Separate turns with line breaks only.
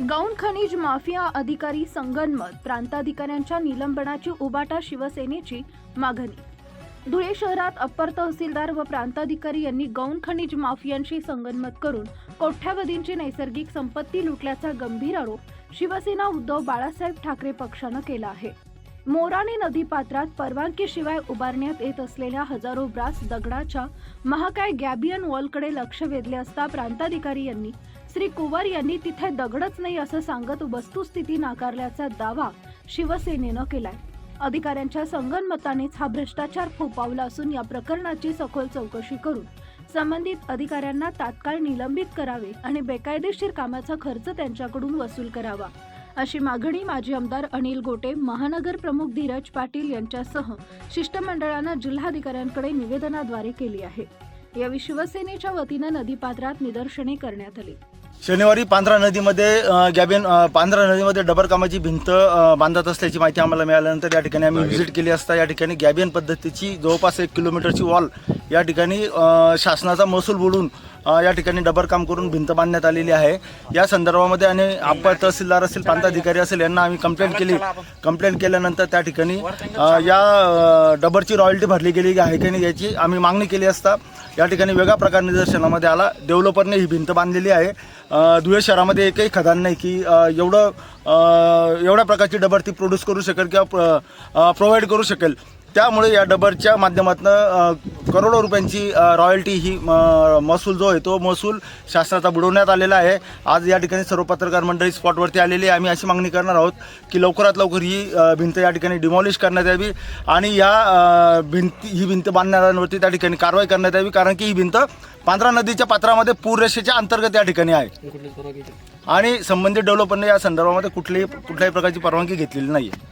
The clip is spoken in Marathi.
गौण खनिज माफिया अधिकारी संगनमत प्रांताधिकाऱ्यांच्या निलंबनाची उबाटा शिवसेनेची मागणी. धुळे शहरात अप्पर तहसीलदार व प्रांताधिकारी यांनी गौण खनिज माफियांशी संगनमत करून कोट्यावधींची नैसर्गिक संपत्ती लुटल्याचा गंभीर आरोप शिवसेना उद्धव बाळासाहेब ठाकरे पक्षानं केला आहे. मोराणे नदीपात्रात परवानगीशिवाय उभारण्यात येत असलेल्या हजारो ब्रास दगडाच्या महाकाय गॅबियन वॉलकडे लक्ष वेधले असता प्रांताधिकारी यांनी श्री कुवार यांनी तिथे दगडच नाही असं सांगत वस्तुस्थिती नाकारल्याचा दावा शिवसेनेनं केलाय. अधिकाऱ्यांच्या संगनमतानेच हा भ्रष्टाचार फोपावला असून या प्रकरणाची सखोल चौकशी करून संबंधित अधिकाऱ्यांना तात्काळ निलंबित करावे आणि बेकायदेशीर कामाचा खर्च त्यांच्याकडून वसूल करावा. अशी मागणी माजी आमदार अनिल गोटे महानगर प्रमुख धीरज पाटील यांच्यासह शिष्टमंडळानं जिल्हाधिकाऱ्यांकडे निवेदनाद्वारे केली आहे. यावेळी शिवसेनेच्या वतीनं नदीपात्रात निदर्शने करण्यात आली.
शनिवारी पांढरा नदीमध्ये गॅबिन पांढरा नदीमध्ये डबरकामाची भिंत बांधत असल्याची माहिती आम्हाला मिळाल्यानंतर या ठिकाणी आम्ही व्हिजिट केली असता या ठिकाणी गॅबियन पद्धतीची जवळपास एक किलोमीटरची वॉल या ठिकाणी शासनाचा महसूल बोलून या ठिकाणी डबर काम करून भिंत बांधण्यात आलेली आहे. या संदर्भामध्ये आणि आपण तहसीलदार असेल प्रांताधिकारी असेल यांना आम्ही कंप्लेंट केली. कंप्लेंट केल्यानंतर त्या ठिकाणी या डबरची रॉयल्टी भरली गेली आहे की नाही याची आम्ही मागणी केली असता. या ठिकाणी वेगळा प्रकार निदर्शनामध्ये आला. डेव्हलपरने ही भिंत बांधलेली आहे. धुळे शहरामध्ये एकही खदान नाही की एवढं एवढ्या प्रकारची डबर ती प्रोड्यूस करू शकेल किंवा प्रोव्हाइड करू शकेल. त्यामुळे या डबरच्या माध्यमातून करोडो रुपयांची रॉयल्टी ही महसूल जो आहे तो महसूल शासनाचा बुडवण्यात आलेला आहे. आज या ठिकाणी सर्व पत्रकार मंडळी स्पॉटवरती आलेली आहे. आम्ही अशी मागणी करणार आहोत की लवकरात लवकर ही भिंत या ठिकाणी डिमॉलिश करण्यात यावी आणि या भिंती ही भिंत बांधणाऱ्यांवरती त्या ठिकाणी कारवाई करण्यात यावी कारण की ही भिंत पांढरा नदीच्या पात्रामध्ये पूररेषेच्या अंतर्गत या ठिकाणी आहे. आणि संबंधित डेव्हलपरने या संदर्भामध्ये कुठलीही कुठल्याही प्रकारची परवानगी घेतलेली नाही आहे